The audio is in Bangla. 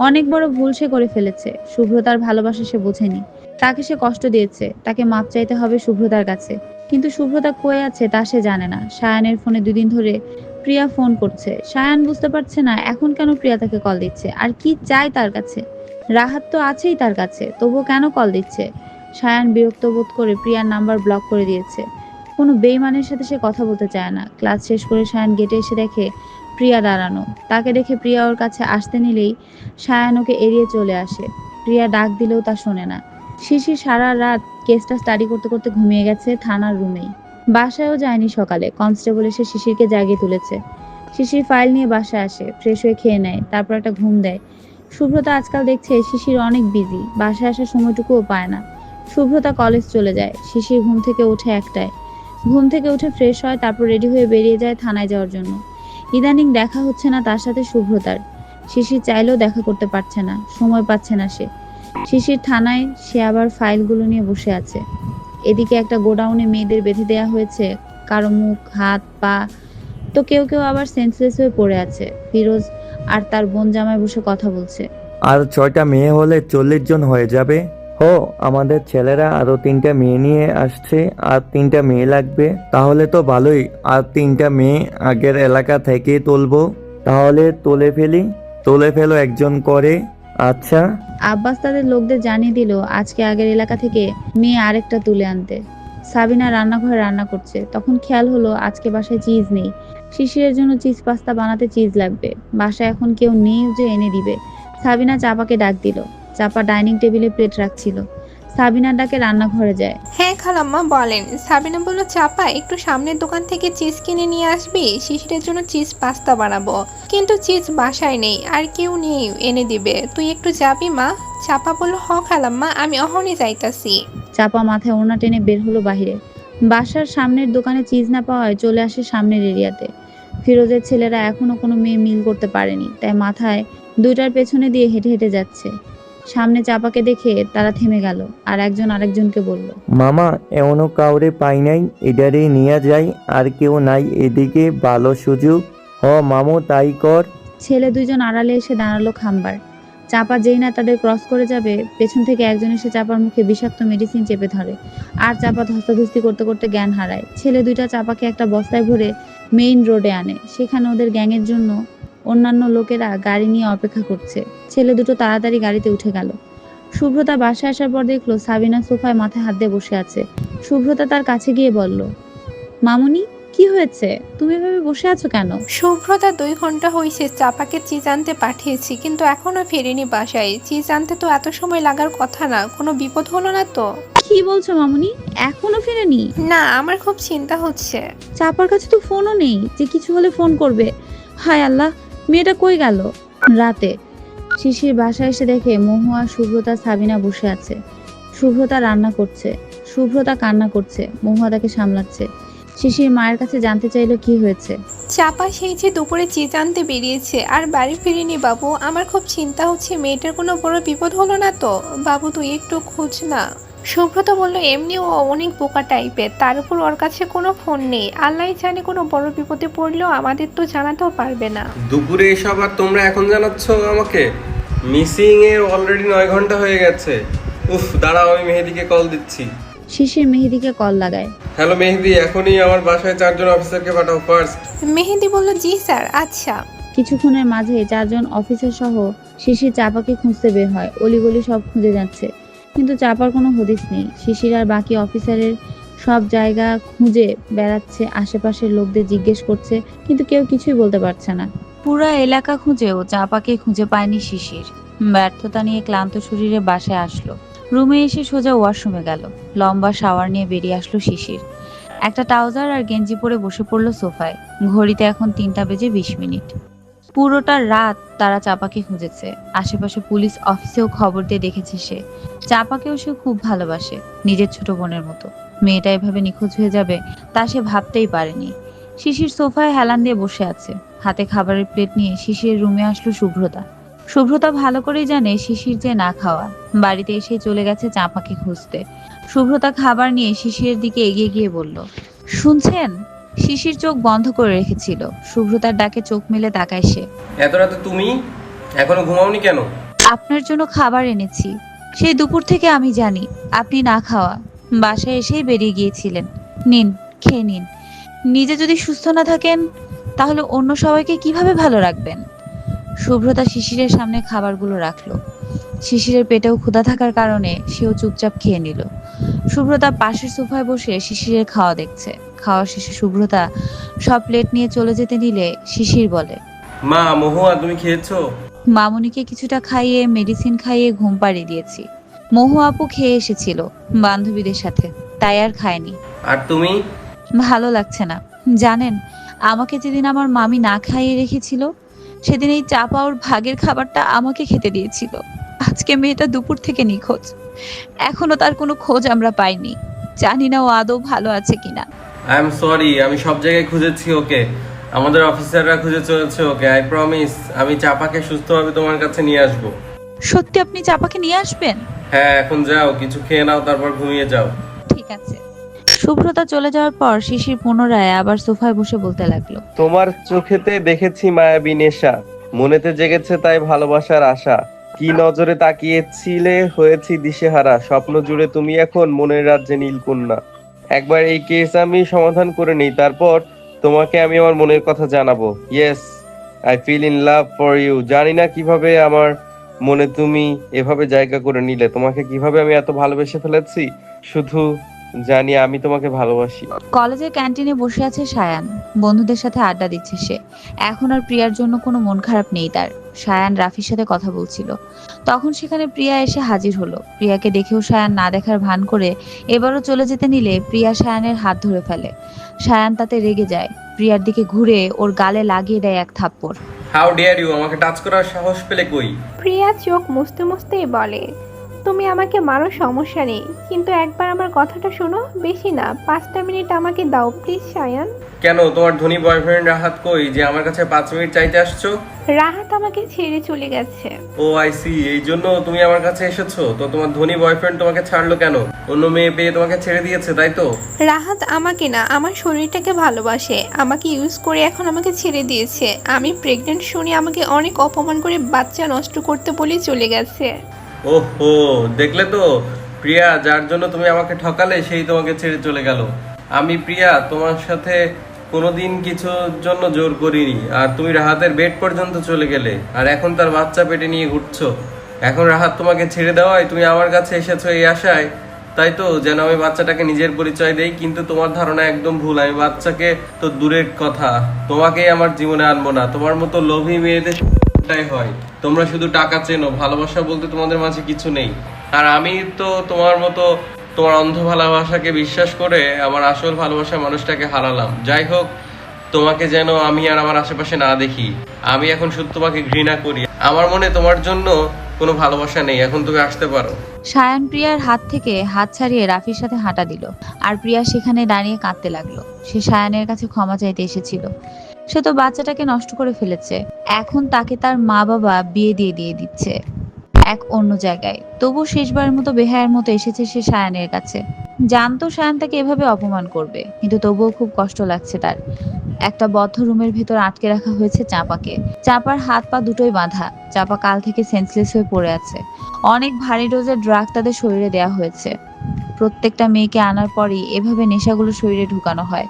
অনেক বড় ভুল সে করে ফেলেছে। শুভ্রতার ভালোবাসা সে বোঝেনি। তাকে সে কষ্ট দিয়েছে। তাকে মাপ চাইতে হবে শুভ্রতার কাছে। কিন্তু শুভ্রতা কয়ে আছে তা সে জানে না। সায়ানের ফোনে দুদিন ধরে প্রিয়া ফোন করছে। সায়ান বুঝতে পারছে না, এখন কেন প্রিয়া তাকে কল দিচ্ছে? আর কি চায় তার কাছে? রাহাত তো আছেই তার কাছে, তবুও কেন কল দিচ্ছে? সায়ান বিরক্ত বোধ করে প্রিয়ার নাম্বার ব্লক করে দিয়েছে। কোনো বেইমানের সাথে সে কথা বলতে চায় না। ক্লাস শেষ করে সায়ান গেটে এসে দেখে প্রিয়া দাঁড়ানো। তাকে দেখে প্রিয়া ওর কাছে আসতে নিলেই সায়ান ওকে এড়িয়ে চলে আসে। প্রিয়া ডাক দিলেও তা শোনে না। শিশির সারা রাত কেসটা স্টাডি করতে করতে ঘুমিয়ে গেছে থানার রুমেই বাসায়ও যায়নি সকালে। কনস্টেবল এসে শিশিরকে জাগিয়ে তুলেছে। শিশির ফাইল নিয়ে বাসায় আসে ফ্রেশ হয়ে খেয়ে নেয়, তারপর একটা ঘুম দেয়। শুভ্রতা আজকাল দেখছে শিশির অনেক বিজি বাসায় আসার সময়টুকুও পায় না। শুভ্রতা কলেজ চলে যায়, শিশির ঘুম থেকে ওঠে একটায়। ঘুম থেকে উঠে ফ্রেশ হয়, তারপর রেডি হয়ে বেরিয়ে যায় থানায় যাওয়ার জন্য। ইদানিং দেখা হচ্ছে না তার সাথে শুভ্রতার। শিশির চাইলেও দেখা করতে পারছে না, সময় পাচ্ছে না সে। শিশির থানায় সে আবার ফাইলগুলো নিয়ে বসে আছে। এদিকে একটা গোডাউনে মেয়েদের বেঁধে দেওয়া হয়েছে, কারও মুখ, হাত, পা। তো কেউ কেউ আবার সেন্সলেস হয়ে পড়ে আছে। ফিরোজ আর তার বোন জামাই বসে কথা বলছে। আর ছয়টা মেয়ে হলে চল্লিশ জন হয়ে যাবে। হো, আমাদের ছেলেরা আরও তিনটা মেয়ে নিয়ে আসছে, আর তিনটা মেয়ে লাগবে। তাহলে তো ভালোই, আর তিনটা মেয়ে আগের এলাকা থেকে তুলবো। তাহলে তুলে ফেলি, তুলে ফেলো একজন করে। আচ্ছা। আব্বাস তাদের লোকদের জানিয়ে দিল, আজকে আগের এলাকা থেকে মেয়ে আরেকটা তুলে আনতে। সাবিনা রান্নাঘরে রান্না করছে। তখন খেয়াল হলো, আজকে বাসায় চিজ নেই। শিশিরের জন্য চিজ পাস্তা বানাতে চিজ লাগবে। বাসায় এখন কেউ নেই যে এনে দিবে। সাবিনা চাপাকে ডাক দিল। চাপা ডাইনিং টেবিলে প্লেট রাখছিল। সাবিনা ডাকে রান্নাঘরে যায়। হ্যাঁ খালাম্মা বলেন। সাবিনা বলল চাপা একটু সামনের দোকান থেকে চিজ কিনে নিয়ে আসবি? শিশিরের জন্য চিজ পাস্তা বানাবো। কিন্তু চিজ বাসায় নেই আর কেউ নেই এনে দিবে। তুই একটু যাবি মা? চাপা বলল হ খালাম্মা আমি অহনই যাইতাছি। চাপা মাথায় ওড়না টেনে বের হলো বাইরে বাসার সামনের দোকানে চিজ না পাওয়ায় চলে আসে সামনের এরিয়াতে। ফিরোজের ছেলেরা এখনও কোনো মেয়ে মিল করতে পারেনি তাই মাথায় দুইটার পেছনে দিয়ে হেঁটে হেঁটে যাচ্ছে। সামনে চাপাকে দেখে তারা থেমে গেল আর একজন আরেকজনকে বলল মামা এমনও কাউরে পাই নাই এটারে নিয়ে যাই আর কেউ নাই এদিকে ভালো সুযোগ। হ মামু তাই কর। ছেলে দুইজন আড়ালে এসে দাঁড়াল খাম্বার। চাপা যেই না তাদের ক্রস করে যাবে পেছন থেকে একজন এসে চাপার মুখে বিষাক্ত মেডিসিন চেপে ধরে। আর চাপা ধস্তাধস্তি করতে করতে জ্ঞান হারায়। ছেলে দুইটা চাপাকে একটা বস্তায় ভরে মেইন রোডে আনে। সেখানে ওদের গ্যাংয়ের জন্য অন্যান্য লোকেরা গাড়ি নিয়ে অপেক্ষা করছে। ছেলে দুটো তাড়াতাড়ি গাড়িতে উঠে গেল। শুভ্রতা বাসায় আসার পর দেখল সাবিনা সোফায় মাথায় হাত দিয়ে বসে আছে। শুভ্রতা তার কাছে গিয়ে বলল মামুনি কি হয়েছে? তুমি এভাবে বসে আছো কেন? শুভ্রতা দুই ঘণ্টা হয়েছে চাপাকে চিজ আনতে পাঠিয়েছি কিন্তু এখনও ফেরেনি বাসায়। চিজ আনতে তো এত সময় লাগার কথা না কোনো বিপদ হলো না তো? কি বলছো মামুনি? এখনও ফেরেনি? না আমার খুব চিন্তা হচ্ছে। চাপার কাছে তো ফোনও নেই যে কিছু হলে ফোন করবে। হায় আল্লাহ মেয়েটা কই গেল? রাতে। শিশির বাসায় এসে দেখে মহুয়া শুভ্রতা সাবিনা বসে আছে। শুভ্রতা রান্না করছে। শুভ্রতা কান্না করছে। মহুয়া তাকে সামলাচ্ছে। শিশির মায়ের কাছে জানতে চাইলো কি হয়েছে। চাপা সেই যে দুপুরে চিজ আনতে বেরিয়েছে, আর বাড়ি ফিরিনি বাবু। আমার খুব চিন্তা হচ্ছে, মেয়েটার কোনো বড় বিপদ হলো না তো? বাবু তুই একটু খোঁজ না। সুব্রত বলল এমনি ও অনেক বোকা টাইপের তার উপর ওর কাছে কোনো ফোন নেই। আল্লাহ জানে কোনো বড় বিপদে পড়লেও আমাদের তো জানাতেও পারবে না। দুপুরে এসব আর তোমরা এখন জানাচ্ছ আমাকে? মিসিং এর অলরেডি নয় ঘণ্টা হয়ে গেছে। উফ দাঁড়াও আমি মেহেদিকে কল দিচ্ছি। শিশির মেহেদিকে কল লাগায়। হ্যালো মেহেদি এখনই আমার বাসায় চারজন অফিসারকে পাঠাও ফার্স্ট মেহেদি বলল জি স্যার আচ্ছা। কিছুক্ষণের মাঝে চারজন অফিসার সহ শিশির চাপাকে খুঁজতে বের হয়। অলিগলি সব খুঁজে যাচ্ছে। কিন্তু চাপার কোনো হদিস নেই। শিশির আর বাকি অফিসারের সব জায়গা খুঁজে বেড়াচ্ছে, আশেপাশের লোকদের জিজ্ঞেস করছে, কিন্তু কেউ কিছুই বলতে পারছে না। পুরো এলাকা খুঁজেও চাপাকে খুঁজে পায়নি শিশির। ব্যর্থতা নিয়ে ক্লান্ত শরীরে বাসায় আসলো। রুমে এসে সোজা ওয়াশরুমে গেল। লম্বা শাওয়ার নিয়ে বেরিয়ে আসলো শিশির। একটা ট্রাউজার আর গেঞ্জি পরে বসে পড়ল সোফায়। ঘড়িতে এখন তিনটা বেজে বিশ মিনিট। পুরোটা রাত তারা চাপাকে খুঁজেছে। আশেপাশে পুলিশ অফিসেও খবর দিয়ে দেখেছে সে। চাপাকেও সে খুব ভালোবাসে, নিজের ছোট বোনের মতো। মেয়েটা এভাবে নিখোঁজ হয়ে যাবে তা সে ভাবতেই পারেনি। শিশির সোফায় হেলান দিয়ে বসে আছে। হাতে খাবারের প্লেট নিয়ে শিশির রুমে আসলো শুভ্রতা শুভ্রতা ভালো করেই জানে শিশির যে না খাওয়া। বাড়িতে এসে চলে গেছে চাপাকে খুঁজতে। শুভ্রতা খাবার নিয়ে শিশিরের দিকে এগিয়ে গিয়ে বলল, শুনছেন? শিশির চোখ বন্ধ করে রেখেছিল। শুভ্রতার ডাকে চোখ মেলে তাকায় সে। এত রাতে তুমি? এখনও ঘুমাওনি কেন? আপনার জন্য খাবার এনেছি। সেই দুপুর থেকে আমি জানি আপনি না খাওয়া। বাসায় এসেই বেরিয়ে গিয়েছিলেন। নিন খেয়ে নিন। নিজে যদি সুস্থ না থাকেন তাহলে অন্য সবাইকে কীভাবে ভালো রাখবেন? শুভ্রতা শিশিরের সামনে খাবারগুলো রাখল। শিশিরের পেটেও ক্ষুধা থাকার কারণে সেও চুপচাপ খেয়ে নিল। শুভ্রতা পাশের সোফায় বসে শিশিরের খাওয়া দেখছে। খাওয়া শেষে শুভ্রতা সব প্লেট নিয়ে চলে যেতে নিলে শিশির বলে মা মহুয়া তুমি খেয়েছো? মামুনিকে কিছুটা খাইয়ে মেডিসিন খাইয়ে ঘুম পাড়িয়ে দিয়েছি। মহু আপু খেয়ে এসেছিল বান্ধবীদের সাথে তাই আর খায়নি। আর তুমি? ভালো লাগছে না। জানেন আমাকে যেদিন আমার মামি না খাইয়ে রেখেছিল সেদিন এই চাপা ওর ভাগের খাবারটা আমাকে খেতে দিয়েছিল। আজকে মেয়েটা দুপুর থেকে নিখোঁজ। এখনও তার কোনো খোঁজ আমরা পাইনি। জানি না ও আদৌ ভালো আছে কিনা। আই এম সরি আমি সব জায়গায় খুঁজেছি ওকে। আমাদের অফিসাররা খুঁজে চলেছে ওকে আই প্রমিস আমি চাপাকে সুস্থভাবে তোমার কাছে নিয়ে আসব। সত্যি আপনি চাপাকে নিয়ে আসবেন? হ্যাঁ এখন যাও কিছু খেয়ে নাও তারপর ঘুমিয়ে যাও। ঠিক আছে। শুভ্রতা চলে যাওয়ার পর শিশির পুনরায় আবার সোফায় বসে বলতে লাগল। তোমার চোখেতে দেখেছি মায়াবী নেশা। মনেতে জেগেছে তাই ভালোবাসার আশা। কি নজরে তাকিয়েছিলে? হয়েছি দিশেহারা। স্বপ্ন জুড়ে তুমি এখন মনের রাজ্যে নীলকন্যা। একবার এই কেস আমি সমাধান করে নিই, তারপর তোমাকে আমি আমার মনের কথা জানাব। Yes I feel in love for you জানি না কীভাবে আমার মনে তুমি এভাবে জায়গা করে নিলে। তোমাকে কীভাবে আমি এত ভালোবেসে ফেলেছি? শুধু জানি আমি তোমাকে ভালোবাসি। কলেজের ক্যান্টিনে বসে আছে সায়ান। বন্ধুদের সাথে আড্ডা দিচ্ছে সে। এখন আর প্রিয়ার জন্য কোনো মন খারাপ নেই তার। সায়ান রাফির সাথে কথা বলছিল। তখন সেখানে প্রিয়া এসে হাজির হলো। প্রিয়াকে দেখেও সায়ান না দেখার ভান করে এবারও চলে যেতে নিলে প্রিয়া সায়ানের হাত ধরে ফেলে। সায়ান তাতে রেগে যায়। প্রিয়ার দিকে ঘুরে ওর গালে লাগিয়ে দেয় এক থাপ্পড়। হাউ ডিয়ার ইউ আমাকে টাচ করার সাহস পেলে কই? প্রিয়া চোখ মুছতে মুছতেই বলে তুমি আমাকে মারো সমস্যা নেই। কিন্তু একবার আমার কথাটা শোনো বেশি না পাঁচটা মিনিট আমাকে দাও প্লিজ সায়ান। কেন তোমার ধনী বয়ফ্রেন্ড রাহাত কই? যে আমার কাছে পাঁচ মিনিট চাইতে আসছো? রাহাত আমাকে ছেড়ে চলে গেছে। ও আই সি এই জন্য তুমি আমার কাছে এসেছ? তো তোমার ধনী বয়ফ্রেন্ড তোমাকে ছাড়লো কেন? অন্য মেয়ে পেয়ে তোমাকে ছেড়ে দিয়েছে তাই তো? রাহাত আমাকে না আমার শরীরটাকে ভালোবাসে। আমাকে ইউজ করে এখন আমাকে ছেড়ে দিয়েছে। আমি প্রেগনেন্ট শুনে আমাকে অনেক অপমান করে বাচ্চা নষ্ট করতে বলে চলে গেছে। ওহো, দেখলে তো। প্রিয়া, যার জন্য তুমি আমাকে ঠকালে, সেই তোমাকে ছেড়ে চলে গেল। আমি প্রিয়া, তোমার সাথে কোনোদিন কিছুর জন্য জোর করিনি। আর তুমি রাহাতের বেড পর্যন্ত চলে গেলে, আর এখন তার বাচ্চা পেটে নিয়ে ঘুরছো। এখন রাহাত তোমাকে ছেড়ে দেওয়ায় তুমি আমার কাছে এসেছ এই আশায়। তাই তো, যেন আমি বাচ্চাটাকে নিজের পরিচয় দেই, কিন্তু তোমার ধারণা একদম ভুল। আমি বাচ্চাকে তো দূরের কথা। তোমাকেই আমার জীবনে আনব না। তোমার মতো লোভী মেয়েদের এটাই হয়। তোমরা শুধু টাকা চেনো, ভালোবাসা বলতে তোমাদের মাঝে কিছু নেই। আর আমি তো তোমার মতো তোমার অন্ধ ভালোবাসাকে বিশ্বাস করে আমার আসল ভালোবাসার মানুষটাকে হারালাম। যাই হোক, তোমাকে যেন আমি আর আমার আশেপাশে না দেখি। আমি এখন শুধু তোমাকে ঘৃণা করি। আমার মনে তোমার জন্য কোনো ভালোবাসা নেই। এখন তুমি আসতে পারো। সায়ান প্রিয়ার হাত থেকে হাত ছাড়িয়ে রাফির সাথে হাঁটা দিল। আর প্রিয়া সেখানে দাঁড়িয়ে কাঁদতে লাগল। সে সায়ানের কাছে ক্ষমা চাইতে এসেছিল। সে তো বাচ্চাটাকে নষ্ট করে ফেলেছে। এখন তাকে তার মা বাবা বিয়ে দিয়ে দিয়ে দিচ্ছে এক অন্য জায়গায়। তবু শেষবারের মতো বেহায়ের মতো এসেছে সে সায়ানের কাছে। জানতো সায়ান তাকে এভাবে অপমান করবে, কিন্তু তবুও খুব কষ্ট লাগছে তার। একটা বদ্ধ রুমের ভেতর আটকে রাখা হয়েছে চাপাকে। চাপার হাত পা দুটোই বাঁধা, চাপা কাল থেকে সেন্সলেস হয়ে পড়ে আছে। অনেক ভারী ডোজের ড্রাগ তাদের শরীরে দেওয়া হয়েছে। প্রত্যেকটা মেয়েকে আনার পরই এভাবে নেশাগুলো শরীরে ঢুকানো হয়।